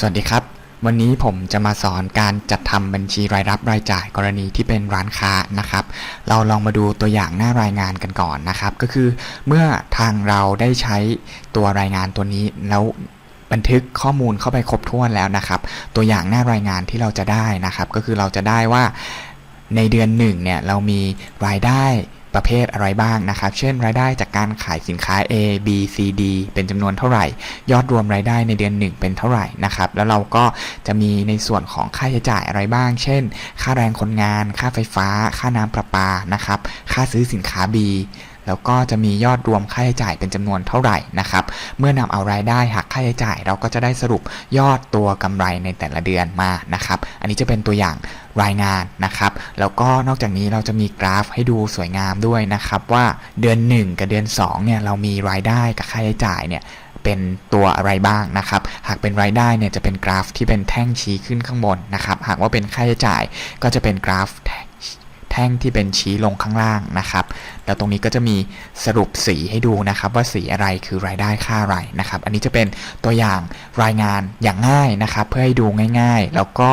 สวัสดีครับ วันนี้ผมจะมาสอนการจัดทำบัญชีรายรับรายจ่ายกรณีที่เป็นร้านค้านะครับ เราลองมาดูตัวอย่างหน้ารายงานกันก่อนนะครับ ก็คือเมื่อทางเราได้ใช้ตัวรายงานตัวนี้แล้วบันทึกข้อมูลเข้าไปครบถ้วนแล้วนะครับ ตัวอย่างหน้ารายงานที่เราจะได้นะครับ ก็คือเราจะได้ว่าในเดือนหนึ่งเนี่ยเรามีรายได้ ประเภทอะไรบ้างนะครับ เช่น รายได้จากการขายสินค้า A B C D เป็นจำนวนเท่าไหร่ ยอดรวมรายได้ในเดือนหนึ่งเป็นเท่าไหร่นะครับ แล้วเราก็จะมีในส่วนของค่าใช้จ่ายอะไรบ้าง เช่น ค่าแรงคนงาน ค่าไฟฟ้า ค่าน้ำประปานะครับ ค่าซื้อสินค้า B แล้วก็จะมียอดรวมค่าใช้จ่ายเป็นจำนวนเท่าไหร่นะครับ เมื่อนำเอารายได้หักค่าใช้จ่าย เราก็จะได้สรุปยอดตัวกำไรในแต่ละเดือนมานะครับ อันนี้จะเป็นตัวอย่างรายงานนะครับ แล้วก็นอกจากนี้เราจะมีกราฟให้ดูสวยงามด้วยนะครับ ว่าเดือน 1 กับเดือน2เนี่ยเรามีรายได้กับค่าใช้จ่ายเนี่ยเป็นตัวอะไรบ้างนะครับ หากเป็นรายได้เนี่ยจะเป็นกราฟที่เป็นแท่งชี้ขึ้นข้างบนนะครับ หากว่าเป็นค่าใช้จ่ายก็จะเป็นกราฟแท่งที่เป็นชี้ลงข้างล่างนะครับ แล้วตรงนี้ก็จะมีสรุปสีให้ดูนะครับว่าสีอะไรคือรายได้ค่าอะไรนะครับ อันนี้จะเป็นตัวอย่างรายงานอย่างง่ายนะครับ เพื่อให้ดูง่าย ๆ แล้วก็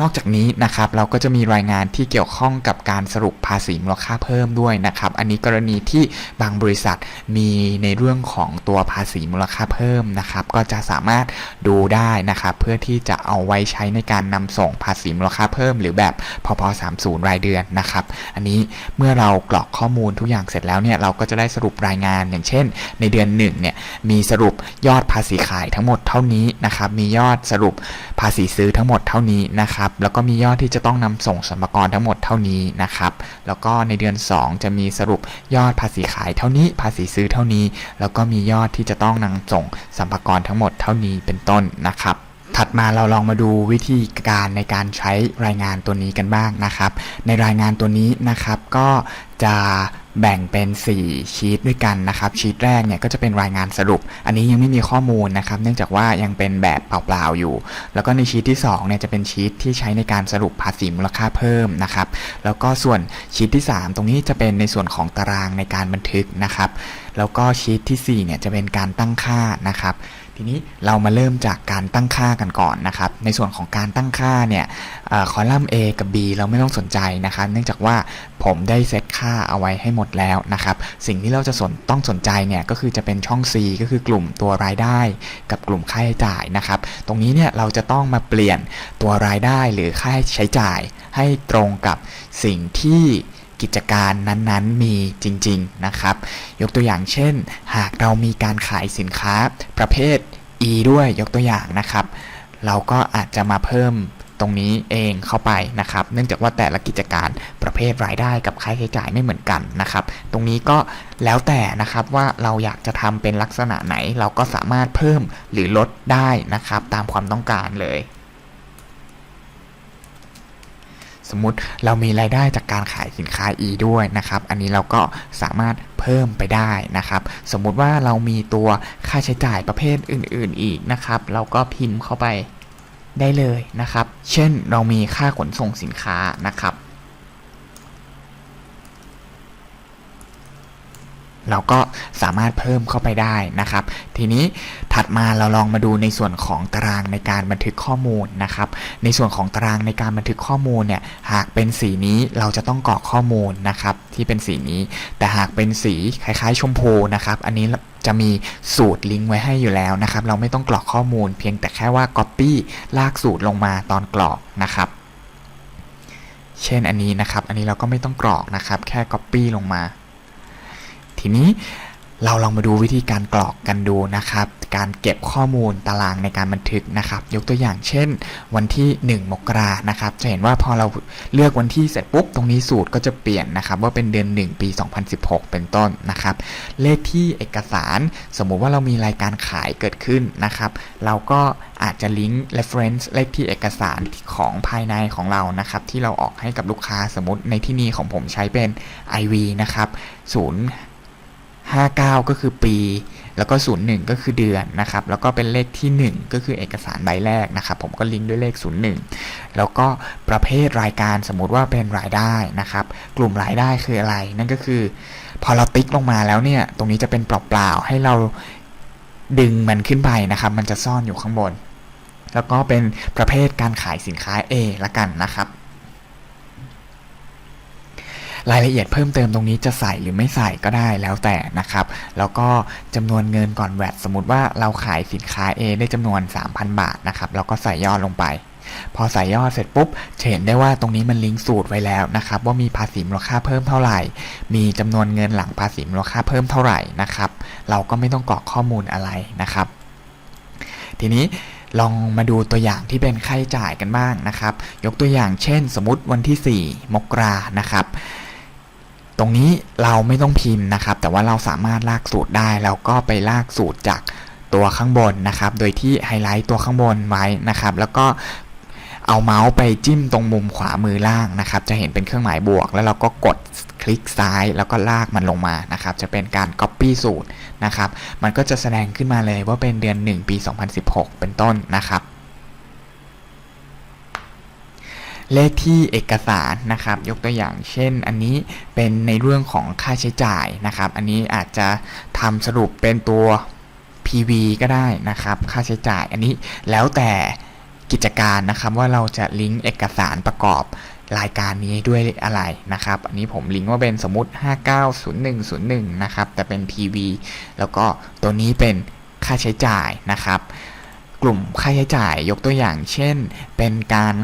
นอกจากนี้นะครับเราก็จะมีรายงานที่เกี่ยวข้องกับการสรุปภาษีมูลค่าเพิ่มด้วยนะครับ อันนี้กรณีที่บางบริษัทมีในเรื่องของตัวภาษีมูลค่าเพิ่มนะครับ ก็จะสามารถดูได้นะครับ เพื่อที่จะเอาไว้ใช้ในการนำส่งภาษีมูลค่าเพิ่ม หรือแบบพพ30 รายเดือนนะครับ อันนี้เมื่อเรากรอกข้อมูลทุกอย่างเสร็จแล้วเนี่ยเราก็จะได้สรุปรายงานอย่างเช่น ในเดือน1เนี่ยมีสรุปยอดภาษีขายทั้งหมดเท่านี้นะครับมียอดสรุปภาษีซื้อทั้งหมดเท่านี้นะครับ แล้วก็มียอดที่จะต้องนำส่งสมรพากรทั้งหมดเท่านี้นะครับ แล้วก็ในเดือน 2 จะมีสรุปยอดภาษีขายเท่านี้ ภาษีซื้อเท่านี้ แล้วก็มียอดที่จะต้องนำส่งสรรพากรทั้งหมดเท่านี้เป็นต้นนะครับ ถัดมาเราลองมาดูวิธีการในการใช้รายงานตัวนี้กันบ้างนะครับ ในรายงานตัวนี้นะครับก็จะแบ่งเป็น 4 ชีตด้วยกันนะครับ ชีตแรกเนี่ยก็จะเป็นรายงานสรุป อันนี้ยังไม่มีข้อมูลนะครับ เนื่องจากว่ายังเป็นแบบเปล่าๆอยู่ แล้วก็ในชีตที่2เนี่ยจะเป็นชีตที่ใช้ในการสรุปภาษีมูลค่าเพิ่มนะครับ แล้วก็ส่วนชีตที่ 3 ตรงนี้จะเป็นในส่วนของตารางในการบันทึกนะครับ แล้วก็ชีตที่4เนี่ยจะเป็นการตั้งค่านะครับ ทีนี้เรามาเริ่มจากการตั้งค่ากันก่อนนะครับ ในส่วนของการตั้งค่าเนี่ยคอลัมน์ A กับ B เราไม่ต้องสนใจนะครับ เนื่องจากว่าผมได้เซตค่าเอาไว้ให้หมดแล้วนะครับ สิ่งที่เราจะสนต้องสนใจเนี่ยก็คือจะเป็นช่อง C ก็คือกลุ่มตัวรายได้กับกลุ่มค่าใช้จ่ายนะครับ ตรงนี้เนี่ยเราจะต้องมาเปลี่ยนตัวรายได้หรือค่าใช้จ่ายให้ตรงกับสิ่งที่ กิจการนั้นๆมีจริงๆนะครับ ยกตัวอย่างเช่น หากเรามีการขายสินค้าประเภท E ด้วยยกตัวอย่างนะครับ เราก็อาจจะมาเพิ่มตรงนี้เองเข้าไปนะครับ เนื่องจากว่าแต่ละกิจการประเภทรายได้กับค่าใช้จ่ายไม่เหมือนกันนะครับ ตรงนี้ก็แล้วแต่นะครับว่าเราอยากจะทำเป็นลักษณะไหน เราก็สามารถเพิ่มหรือลดได้นะครับ ตามความต้องการเลย สมมติเรามีรายได้จากการขายสินค้า E ด้วยนะครับ อันนี้เราก็สามารถเพิ่มไปได้นะครับ สมมุติว่าเรามีตัวค่าใช้จ่ายประเภทอื่น ๆ อีกนะครับ เราก็พิมพ์เข้าไปได้เลยนะครับ เช่นเรามีค่าขนส่งสินค้านะครับ เราก็สามารถเพิ่มเข้าไปได้นะครับ ทีนี้ถัดมาเราลองมาดูในส่วนของตารางในการบันทึกข้อมูลนะครับ ในส่วนของตารางในการบันทึกข้อมูลเนี่ยหากเป็นสีนี้เราจะต้องกรอกข้อมูลนะครับที่เป็นสีนี้ แต่หากเป็นสีคล้ายๆ ชมพูนะครับอันนี้จะมีสูตรลิงก์ไว้ให้อยู่แล้วนะครับ เราไม่ต้องกรอกข้อมูล เพียงแต่แค่ว่า Copy ลากสูตรลงมาตอนกรอกนะครับเช่นอันนี้นะครับ อันนี้เราก็ไม่ต้องกรอกนะครับ แค่ Copy ลงมา ทีนี้เราลองมาดูวิธีการกรอกกันดูนะครับ การเก็บข้อมูลตารางในการบันทึกนะครับ ยกตัวอย่างเช่น วันที่ 1 มกรานะครับ จะเห็นว่าพอเราเลือกวันที่เสร็จปุ๊บ ตรงนี้สูตรก็จะเปลี่ยนนะครับ ว่าเป็นเดือน 1 ปี 2016 เป็นต้นนะครับ เลขที่เอกสารสมมุติว่าเรามีรายการขายเกิดขึ้นนะครับ เราก็อาจจะลิงก์ reference เลขที่เอกสารของภายในของเรานะครับ ที่เราออกให้กับลูกค้าสมมติในที่นี้ของผมใช้เป็น IV นะครับ0 59 ก็คือปี แล้วก็ 01 ก็คือเดือนนะครับ แล้วก็เป็นเลขที่ 1 ก็คือเอกสารใบแรกนะครับ ผมก็ลิงก์ด้วยเลข 01 แล้วก็ประเภทรายการสมมติว่าเป็นรายได้นะครับ กลุ่มรายได้คืออะไร นั่นก็คือ พอเราติ๊กลงมาแล้วเนี่ย ตรงนี้จะเป็นเปล่าๆ ให้เราดึงมันขึ้นไปนะครับ มันจะซ่อนอยู่ข้างบน แล้วก็เป็นประเภทการขายสินค้า A ละกันนะครับ รายละเอียดเพิ่มเติมตรงนี้จะใส่หรือไม่ใส่ก็ได้แล้วแต่นะครับ แล้วก็จำนวนเงินก่อนแวดสมมติว่าเราขายสินค้า A ได้จำนวน 3,000 บาทนะครับแล้วก็ใส่ยอดลงไปพอใส่ยอดเสร็จปุ๊บเห็นได้ว่าตรงนี้มันลิงก์สูตรไว้แล้วนะครับ ว่ามีภาษีมูลค่าเพิ่มเท่าไหร่ มีจำนวนเงินหลังภาษีมูลค่าเพิ่มเท่าไหร่นะครับ เราก็ไม่ต้องกรอกข้อมูลอะไรนะครับ ทีนี้ลองมาดูตัวอย่างที่เป็นค่าใช้จ่ายกันบ้างนะครับ ยกตัวอย่างเช่น สมมติวันที่ 4 มกรานะครับ ตรงนี้เราไม่ต้องพิมพ์นะครับ แต่ว่าเราสามารถลากสูตรได้เราก็ไปลากสูตรจากตัวข้างบนนะครับ โดยที่ไฮไลท์ตัวข้างบนไว้นะครับ แล้วก็เอาเมาส์ไปจิ้มตรงมุมขวามือล่างนะครับ จะเห็นเป็นเครื่องหมายบวก แล้วเราก็กดคลิกซ้ายแล้วก็ลากมันลงมานะครับ จะเป็นการ Copy สูตรนะครับ มันก็จะแสดงขึ้นมาเลยว่าเป็นเดือน 1 ปี 2016 เป็นต้นนะครับ เลขที่เอกสารนะครับ ยกตัวอย่างเช่น อันนี้เป็นในเรื่องของค่าใช้จ่ายนะครับ อันนี้อาจจะทำสรุปเป็นตัว PV ก็ได้นะครับ ค่าใช้จ่าย อันนี้แล้วแต่กิจการนะครับว่าเราจะลิงก์เอกสารประกอบรายการนี้ด้วยอะไรนะครับ อันนี้ผมลิงก์ว่าเป็นสมมติ 590101 นะครับ แต่เป็น PV แล้วก็ตัวนี้เป็นค่าใช้จ่ายนะครับ กลุ่มค่าใช้จ่ายยกตัวอย่าง เช่น เป็นการ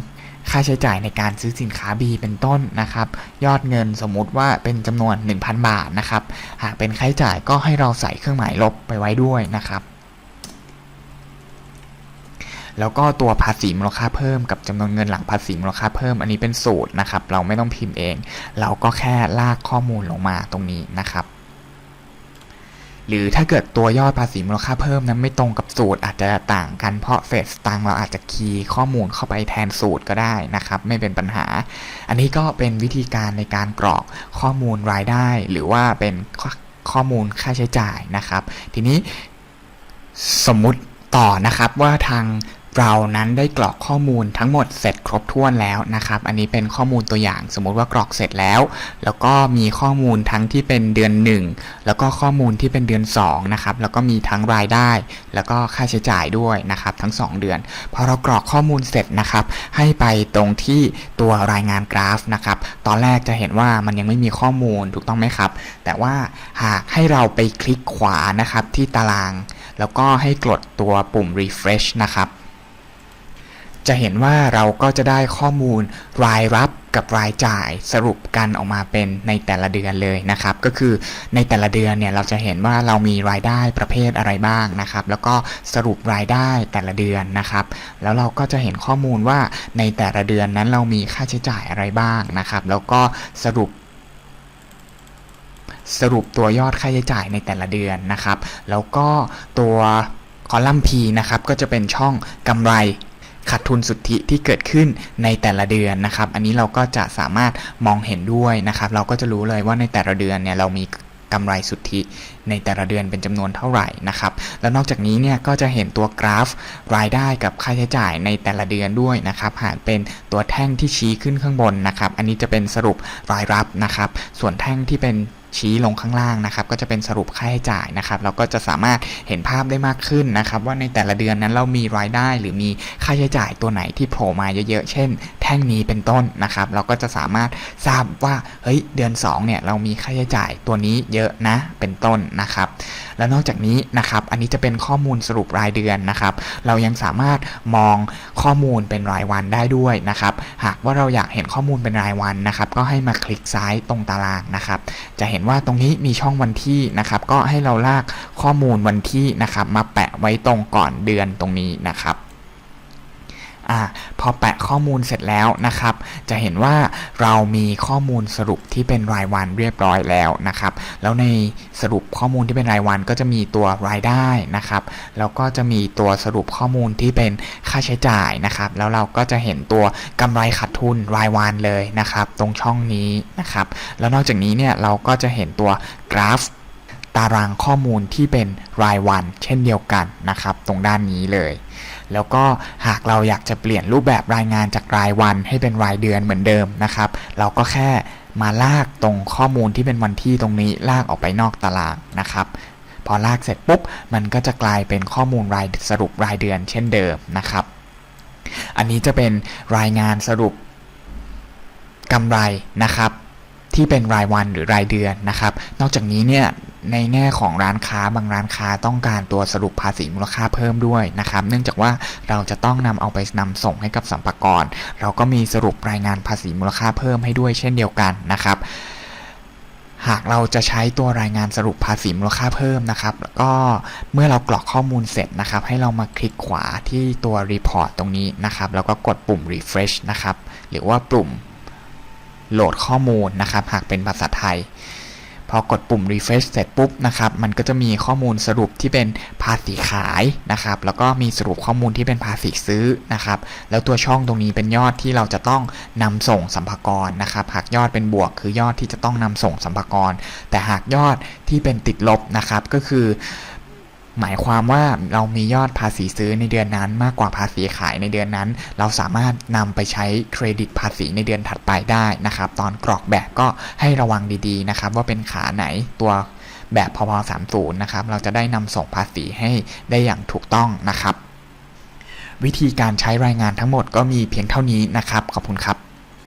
ค่าใช้จ่ายในการซื้อสินค้า B เป็นต้นนะครับ ยอดเงินสมมุติว่าเป็นจำนวน 1,000 บาทนะครับ หากเป็นค่าใช้จ่ายก็ให้เราใส่เครื่องหมายลบไปไว้ด้วยนะครับ แล้วก็ตัวภาษีมูลค่าเพิ่มกับจำนวนเงินหลังภาษีมูลค่าเพิ่ม อันนี้เป็นสูตรนะครับ เราไม่ต้องพิมพ์เอง เราก็แค่ลากข้อมูลลงมาตรงนี้นะครับ หรือถ้าเกิดตัวยอดภาษีมูลค่าเพิ่มนั้นไม่ตรงกับสูตรอาจจะต่างกันเพราะเฟสตังเราอาจจะคีย์ข้อมูลเข้าไปแทนสูตรก็ได้นะครับ ไม่เป็นปัญหา อันนี้ก็เป็นวิธีการในการกรอกข้อมูลรายได้ หรือว่าเป็นข้อข้อมูลค่าใช้จ่ายนะครับ ทีนี้สมมุติต่อนะครับว่าทาง เรานั้นได้กรอกข้อมูลทั้งหมดเสร็จครบถ้วนแล้วนะครับ อันนี้เป็นข้อมูลตัวอย่างสมมุติว่ากรอกเสร็จแล้ว แล้วก็มีข้อมูลทั้งที่เป็นเดือน 1 แล้วก็ข้อมูลที่เป็นเดือน2นะครับแล้วก็มีทั้งรายได้ แล้วก็ค่าใช้จ่ายด้วยนะครับทั้ง 2 เดือนพอเรากรอกข้อมูลเสร็จนะครับให้ไปตรงที่ตัวรายงานกราฟนะครับตอนแรกจะเห็นว่ามันยังไม่มีข้อมูลถูกต้องไหมครับ แต่ว่าหากให้เราไปคลิกขวานะครับที่ตาราง แล้วก็ให้กดตัวปุ่ม refresh นะครับ จะเห็นว่าเราก็จะได้ข้อมูลรายรับกับรายจ่ายสรุปกันออกมาเป็นในแต่ละเดือนเลยนะครับ ก็คือในแต่ละเดือนเนี่ยเราจะเห็นว่าเรามีรายได้ประเภทอะไรบ้างนะครับ แล้วก็สรุปรายได้แต่ละเดือนนะครับ แล้วเราก็จะเห็นข้อมูลว่าในแต่ละเดือนนั้นเรามีค่าใช้จ่ายอะไรบ้างนะครับ แล้วก็สรุปสรุปตัวยอดค่าใช้จ่ายในแต่ละเดือนนะครับ แล้วก็ตัวคอลัมน์ P นะครับก็จะเป็นช่องกำไร ขาดทุนสุทธิที่เกิดขึ้นในแต่ละเดือนนะครับ อันนี้เราก็จะสามารถมองเห็นด้วยนะครับ เราก็จะรู้เลยว่าในแต่ละเดือนเนี่ยเรามีกำไรสุทธิในแต่ละเดือนเป็นจำนวนเท่าไหร่นะครับ แล้วนอกจากนี้เนี่ยก็จะเห็นตัวกราฟรายได้กับค่าใช้จ่ายในแต่ละเดือนด้วยนะครับ หากเป็นตัวแท่งที่ชี้ขึ้นข้างบนนะครับ อันนี้จะเป็นสรุปรายรับนะครับ ส่วนแท่งที่เป็น ชี้ลงข้างล่างนะครับก็จะเป็นสรุปค่าใช้จ่ายนะครับเราก็จะสามารถเห็นภาพได้มากขึ้นนะครับว่าในแต่ละเดือนนั้นเรามีรายได้หรือมีค่าใช้จ่ายตัวไหนที่โผล่มาเยอะๆ เช่น แท่งนี้เป็นต้นนะครับเราก็จะสามารถทราบว่าเฮ้ยเดือน2เนี่ยเรามีค่าใช้จ่ายตัวนี้เยอะนะเป็นต้นนะครับ แล้วนอกจากนี้นะครับอันนี้จะเป็นข้อมูลสรุปรายเดือนนะครับเรายังสามารถมองข้อมูลเป็นรายวันได้ด้วยนะครับหากว่าเราอยากเห็นข้อมูลเป็นรายวันนะครับก็ให้มาคลิกซ้ายตรงตารางนะครับจะเห็นว่าตรงนี้มีช่องวันที่นะครับ ก็ให้เราลากข้อมูลวันที่นะครับ มาแปะไว้ตรงก่อนเดือนตรงนี้นะครับ อ่าพอแปะข้อมูลเสร็จแล้วนะครับ จะเห็นว่าเรามีข้อมูลสรุปที่เป็นรายวันเรียบร้อยแล้วนะครับ แล้วในสรุปข้อมูลที่เป็นรายวันก็จะมีตัวรายได้นะครับ แล้วก็จะมีตัวสรุปข้อมูลที่เป็นค่าใช้จ่ายนะครับ แล้วเราก็จะเห็นตัวกำไรขาดทุนรายวันเลยนะครับ ตรงช่องนี้นะครับ แล้วนอกจากนี้เนี่ยเราก็จะเห็นตัวกราฟตารางข้อมูลที่เป็นรายวันเช่นเดียวกันนะครับ ตรงด้านนี้เลย แล้วก็หากเราอยากจะเปลี่ยนรูปแบบรายงานจากรายวันให้เป็นรายเดือนเหมือนเดิมนะครับ เราก็แค่มาลากตรงข้อมูลที่เป็นวันที่ตรงนี้ลากออกไปนอกตารางนะครับพอลากเสร็จปุ๊บมันก็จะกลายเป็นข้อมูลรายสรุปรายเดือนเช่นเดิมนะครับ อันนี้จะเป็นรายงานสรุปกำไรนะครับ ที่เป็นรายวันหรือรายเดือนนะครับ นอกจากนี้เนี่ย ในแง่ของร้านค้าบางร้านค้าต้องการตัวสรุปภาษีมูลค่าเพิ่มด้วยนะครับ เนื่องจากว่าเราจะต้องนำเอาไปนำส่งให้กับสัมภากรเราก็มีสรุปรายงานภาษีมูลค่าเพิ่มให้ด้วยเช่นเดียวกันนะครับ หากเราจะใช้ตัวรายงานสรุปภาษีมูลค่าเพิ่มนะครับแล้วก็เมื่อเรากรอกข้อมูลเสร็จนะครับ ให้เรามาคลิกขวาที่ตัว Report ตรงนี้นะครับ แล้วก็กดปุ่ม Refresh นะครับ หรือว่าปุ่มโหลดข้อมูลนะครับ หากเป็นภาษาไทย อกดปุ่ม refresh เสร็จปุ๊บนะครับ มันก็จะมีข้อมูลสรุปที่เป็นภาษีขายนะครับ แล้วก็มีสรุปข้อมูลที่เป็นภาษีซื้อนะครับ แล้วตัวช่องตรงนี้เป็นยอดที่เราจะต้องนำส่งสัมภาระนะครับ หากยอดเป็นบวกคือยอดที่จะต้องนำส่งสัมภาระแต่หากยอดที่เป็นติดลบนะครับก็คือ หมายความว่าเรามียอดภาษีซื้อในเดือนนั้น มากกว่าภาษีขายในเดือนนั้น เราสามารถนำไปใช้เครดิตภาษีในเดือนถัดไปได้นะครับ ตอนกรอกแบบก็ให้ระวังดีๆนะครับ ว่าเป็นขาไหนตัวแบบพพ30นะครับเราจะได้นำส่งภาษีให้ได้อย่างถูกต้องนะครับ วิธีการใช้รายงานทั้งหมดก็มีเพียงเท่านี้นะครับ ขอบคุณครับ